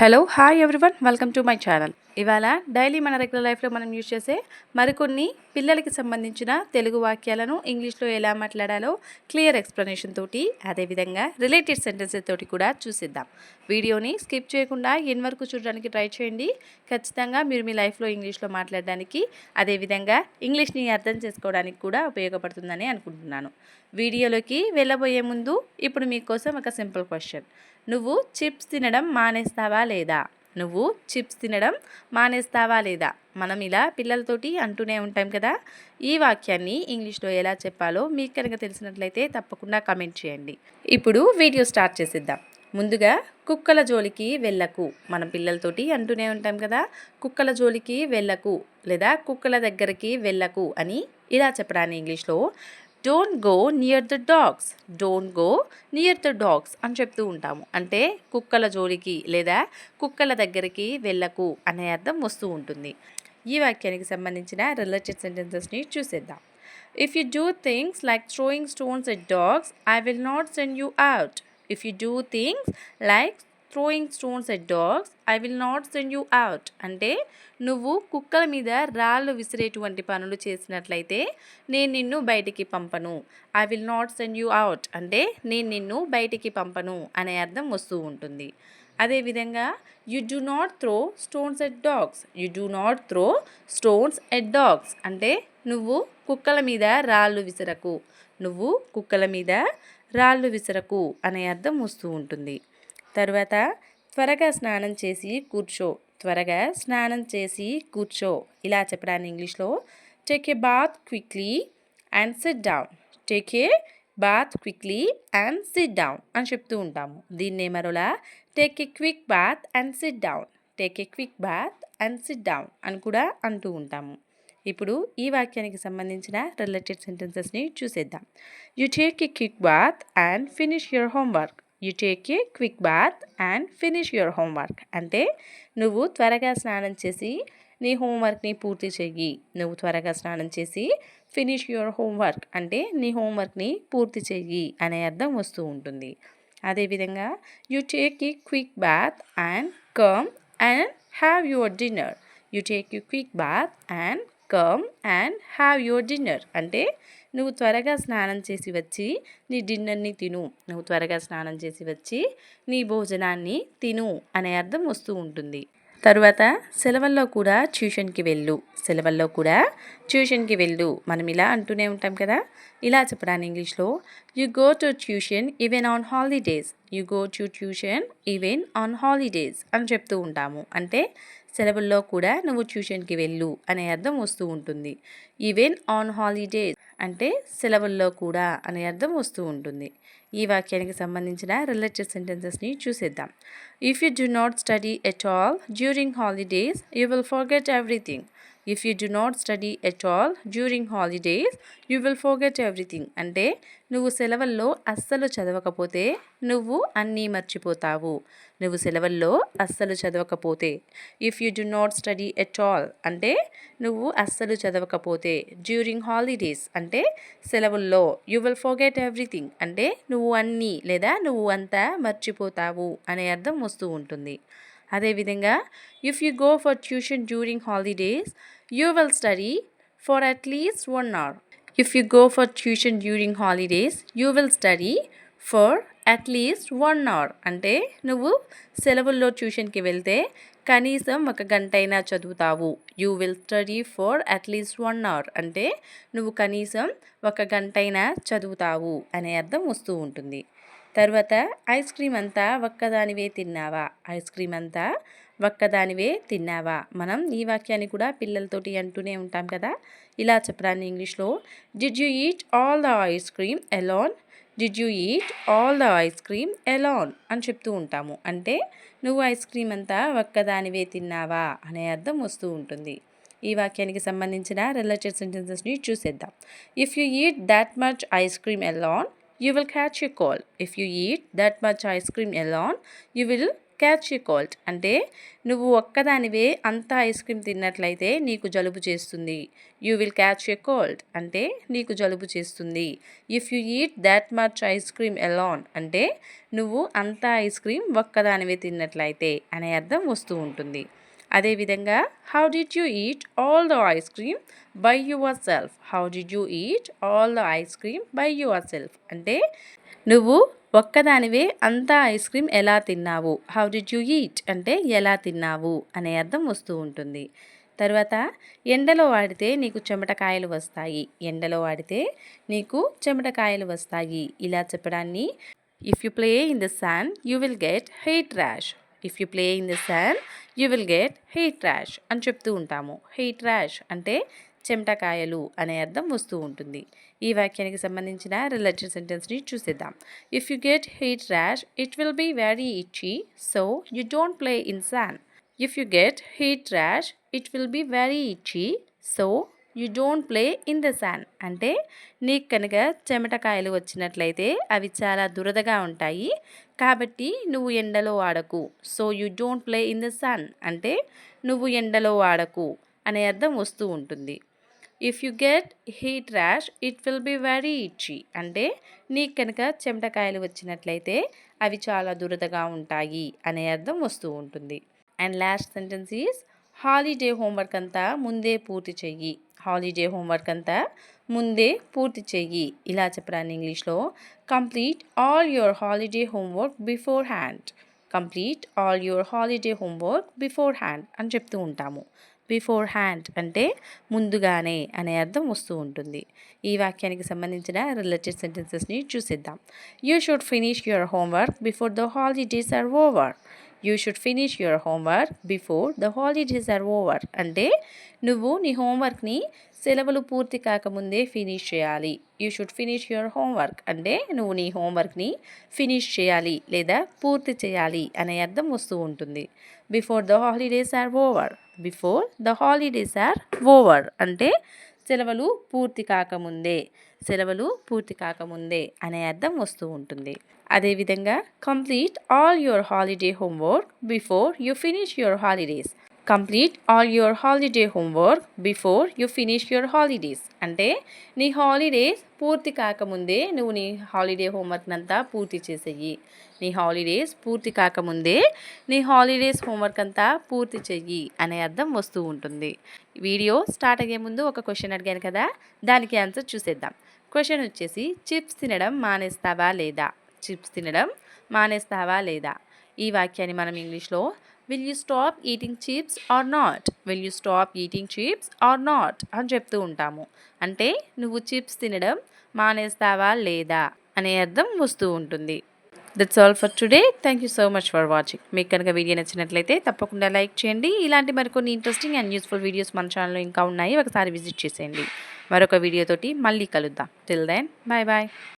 Hello hi everyone welcome to my channel ఇవాళ daily మన regular లైఫ్లో మనం యూజ్ చేసే మరికొన్ని పిల్లలకి సంబంధించిన తెలుగు వాక్యాలను ఇంగ్లీష్లో ఎలా మాట్లాడాలో క్లియర్ ఎక్స్ప్లెనేషన్ తోటి అదేవిధంగా రిలేటెడ్ సెంటెన్సెస్ తోటి కూడా చూసిద్దాం. వీడియోని స్కిప్ చేయకుండా ఎన్ వరకు చూడడానికి ట్రై చేయండి. ఖచ్చితంగా మీరు మీ లైఫ్లో ఇంగ్లీష్లో మాట్లాడడానికి అదేవిధంగా ఇంగ్లీష్ని అర్థం చేసుకోవడానికి కూడా ఉపయోగపడుతుందని అనుకుంటున్నాను. వీడియోలోకి వెళ్ళబోయే ముందు ఇప్పుడు మీకోసం ఒక సింపుల్ క్వశ్చన్ నువ్వు చిప్స్ తినడం మానేస్తావా లేదా? నువ్వు చిప్స్ తినడం మానేస్తావా లేదా? మనం ఇలా పిల్లలతోటి అంటూనే ఉంటాం కదా? ఈ వాక్యాన్ని ఇంగ్లీష్లో ఎలా చెప్పాలో మీకు కనుక తెలిసినట్లయితే తప్పకుండా కమెంట్ చేయండి. ఇప్పుడు వీడియో స్టార్ట్ చేసిద్దాం. ముందుగా కుక్కల జోలికి వెళ్ళకు. మనం పిల్లలతోటి అంటూనే ఉంటాం కదా? కుక్కల జోలికి వెళ్ళకు లేదా కుక్కల దగ్గరికి వెళ్ళకు అని ఇలా చెప్పడాన్ని ఇంగ్లీష్లో don't go near the dogs don't go near the dogs అని చెప్తూ ఉంటాము. అంటే కుక్కల జోలికి లేదా కుక్కల దగ్గరికి వెళ్ళకు అనే అర్థం వస్తూ ఉంటుంది. ఈ వాక్యానికి సంబంధించిన రిలేటెడ్ సెంటెన్సెస్ని చూసేద్దాం. If you do things like throwing stones at dogs I will not send you out if you do things like throwing stones at dogs I will not send you out అంటే నువ్వు కుక్కల మీద రాళ్ళు విసిరేటువంటి పనులు చేసినట్లయితే నేను నిన్ను బయటికి పంపను. I will not send you out అంటే నేను నిన్ను బయటికి పంపను అనే అర్థం వస్తూ ఉంటుంది. అదేవిధంగా you do not throw stones at dogs you do not throw stones at dogs అంటే నువ్వు కుక్కల మీద రాళ్ళు విసరకు. నువ్వు కుక్కల మీద రాళ్ళు విసరకు అనే అర్థం వస్తూ ఉంటుంది. తర్వాత త్వరగా స్నానం చేసి కూర్చో. త్వరగా స్నానం చేసి కూర్చో. ఇలా చెప్పడాన్ని ఇంగ్లీష్లో take a bath quickly and sit down take a bath quickly and sit down అని చెప్తూ ఉంటాము. దీన్నే మరోలా take a quick bath and sit down take a quick bath and sit down అని కూడా అంటూ ఉంటాము. ఇప్పుడు ఈ వాక్యానికి సంబంధించిన రిలేటెడ్ సెంటెన్సెస్ని చూసేద్దాం. You take a quick bath and finish your homework you take a quick bath and finish your homework. అంటే నువ్వు త్వరగా స్నానం చేసి నీ హోంవర్క్ని పూర్తి చెయ్యి. నువ్వు త్వరగా స్నానం చేసి ఫినిష్ యువర్ హోంవర్క్. అంటే నీ హోంవర్క్ని పూర్తి చెయ్యి అనే అర్థం వస్తూ ఉంటుంది. అదేవిధంగా you take a quick bath and come and have your dinner. You take you quick bath and come and have your dinner అంటే నువ్వు త్వరగా స్నానం చేసి వచ్చి నీ డిన్నర్ని తిను. నువ్వు త్వరగా స్నానం చేసి వచ్చి నీ భోజనాన్ని తిను అనే అర్థం వస్తూ ఉంటుంది. తరువాత సెలవుల్లో కూడా ట్యూషన్కి వెళ్ళు. సెలవుల్లో కూడా ట్యూషన్కి వెళ్ళు. మనం ఇలా అంటూనే ఉంటాం కదా? ఇలా చెప్పడానికి ఇంగ్లీష్లో you go to tuition even on holidays you go to tuition even on holidays అని చెప్తూ ఉంటాము. అంటే సెలవుల్లో కూడా నువ్వు ట్యూషన్కి వెళ్ళు అనే అర్థం వస్తూ ఉంటుంది. ఈవెన్ ఆన్ హాలిడేస్ అంటే సెలవుల్లో కూడా అనే అర్థం వస్తూ ఉంటుంది. ఈ వాక్యానికి సంబంధించిన రిలేటెడ్ సెంటెన్సెస్ని చూసేద్దాం. If you do not study at all during holidays you will forget everything if you do not study at all during holidays you will forget everything అంటే నువ్వు సెలవుల్లో అస్సలు చదవకపోతే నువ్వు అన్నీ మర్చిపోతావు. నువ్వు సెలవుల్లో అస్సలు చదవకపోతే. If you do not study at all అంటే నువ్వు అస్సలు చదవకపోతే. డ్యూరింగ్ హాలిడేస్ అంటే సెలవుల్లో యూ విల్ ఫోగెట్ ఎవ్రీథింగ్ అంటే నువ్వు అన్నీ లేదా నువ్వు అంతా మర్చిపోతావు అనే అర్థం వస్తూ ఉంటుంది. అదేవిధంగా if you go for tuition during holidays you will study for at least one hour if you go for tuition during holidays you will study for at least one hour అంటే నువ్వు సెలవుల్లో ట్యూషన్కి వెళ్తే కనీసం ఒక గంట అయినా చదువుతావు. You will study for at least one hour అంటే నువ్వు కనీసం ఒక గంట అయినా చదువుతావు అనే అర్థం వస్తూ ఉంటుంది. తర్వాత ఐస్ క్రీమ్ అంతా ఒక్కదానివే తిన్నావా? ఐస్ క్రీమ్ అంతా ఒక్కదానివే తిన్నావా? మనం ఈ వాక్యాన్ని కూడా పిల్లలతోటి అంటూనే ఉంటాం కదా. ఇలా చెప్పడాన్ని ఇంగ్లీష్లో did you eat all the ice cream alone did you eat all the ice cream alone అని చెప్తూ ఉంటాము. అంటే నువ్వు ఐస్ క్రీమ్ అంతా ఒక్కదానివే తిన్నావా? అనే అర్థం వస్తూ ఉంటుంది. ఈ వాక్యానికి సంబంధించిన రిలేటెడ్ సెంటెన్సెస్ని చూసేద్దాం. If you eat that much ice cream alone you will catch you call if you eat that much ice cream alone you will catch a cold అంటే నువ్వు ఒక్కదానివే అంత ఐస్ క్రీమ్ తిన్నట్లయితే నీకు జలుబు చేస్తుంది. You will catch a cold అంటే నీకు జలుబు చేస్తుంది. If you eat that much ice cream alone అంటే నువ్వు అంత ఐస్ క్రీమ్ ఒక్కదానివే తిన్నట్లయితే అనే అర్థం వస్తూ ఉంటుంది. అదేవిధంగా how did you eat all the ice cream by yourself how did you eat all the ice cream by yourself అంటే నువ్వు ఒక్కదానివే అంతా ఐస్ క్రీమ్ ఎలా తిన్నావు? హౌ డిడ్ యూ ఈట్ అంటే ఎలా తిన్నావు? అనే అర్థం వస్తూ ఉంటుంది. తర్వాత ఎండలో వాడితే నీకు చెమటకాయలు వస్తాయి. ఎండలో వాడితే నీకు చెమటకాయలు వస్తాయి. ఇలా చెప్పడాన్ని if you play in the sun you will get heat rash if you play in the sun you will get heat rash అని చెప్తూ ఉంటాము. హెయిట్ ర్యాష్ అంటే చెమటకాయలు అనే అర్థం వస్తూ ఉంటుంది. ఈ వాక్యానికి సంబంధించిన రిలేటెడ్ సెంటెన్స్ని చూసేద్దాం. If you get heat rash it will be very itchy so you don't play in sun if you get heat rash it will be very itchy so you don't play in the sun అంటే నీకు కనుక చెమటకాయలు వచ్చినట్లయితే అవి చాలా దురదగా ఉంటాయి. కాబట్టి నువ్వు ఎండలో ఆడకు so you don't play in the sun అంటే నువ్వు ఎండలో ఆడకు అనే అర్థం వస్తూ ఉంటుంది. If you get heat rash it will be very itchy అంటే నీకు కనుక చెమటకాయలు వచ్చినట్లయితే అవి చాలా దురదగా ఉంటాయి అనే అర్థం వస్తూ ఉంటుంది. And last sentence is holiday homework అంతా ముందే పూర్తి చెయ్యి. హాలిడే హోంవర్క్ అంతా ముందే పూర్తి చెయ్యి. ఇలా చెప్పడానికి ఇంగ్లీష్లో complete all your holiday homework beforehand complete all your holiday homework beforehand అని చెప్తూ ఉంటాము. బిఫోర్ హ్యాండ్ అంటే ముందుగానే అనే అర్థం వస్తూ ఉంటుంది. ఈ వాక్యానికి సంబంధించిన రిలేటెడ్ సెంటెన్సెస్ని చూసిద్దాం. You should finish your homework before the holidays are over you should finish your homework before the holidays are over అంటే నువ్వు నీ హోంవర్క్ని సెలవులు పూర్తి కాకముందే ఫినిష్ చేయాలి. You should finish your homework అంటే నువ్వు నీ హోంవర్క్ని ఫినిష్ చేయాలి లేదా పూర్తి చేయాలి అనే అర్థం వస్తూ ఉంటుంది. Before the holidays are over before the holidays are over అంటే సెలవులు పూర్తి కాకముందే సెలవులు పూర్తి కాకముందే అనే అర్థం వస్తూ ఉంటుంది. అదేవిధంగా complete all your holiday homework before you finish your holidays complete all your holiday homework before you finish your holidays అంటే నీ హాలిడేస్ పూర్తి కాకముందే నువ్వు నీ హాలిడే హోంవర్క్ అంతా పూర్తి చేసేయి. నీ హాలిడేస్ పూర్తి కాకముందే నీ హాలిడేస్ హోంవర్క్ అంతా పూర్తి చెయ్యి అనే అర్థం వస్తూ ఉంటుంది. వీడియో స్టార్ట్ అయ్యే ముందు ఒక క్వశ్చన్ అడిగాను కదా? దానికి ఆన్సర్ చూసేద్దాం. క్వశ్చన్ వచ్చేసి చిప్స్ తినడం మానేస్తావా లేదా? చిప్స్ తినడం మానేస్తావా లేదా? ఈ వాక్యాన్ని మనం ఇంగ్లీష్లో will you stop eating chips or not will you stop eating chips or not అని చెప్తూ ఉంటాము. అంటే నువ్వు చిప్స్ తినడం మానేస్తావా లేదా? అనే అర్థం వస్తూ ఉంటుంది. That's all for today thank you so much for watching మీకు కనుక వీడియో నచ్చినట్లయితే తప్పకుండా లైక్ చేయండి. ఇలాంటి మరికొన్ని ఇంట్రెస్టింగ్ అండ్ యూస్ఫుల్ వీడియోస్ మన ఛానల్లో ఇంకా ఉన్నాయి. ఒకసారి విజిట్ చేసేయండి. మరొక వీడియోతోటి మళ్ళీ కలుద్దాం. Till then bye bye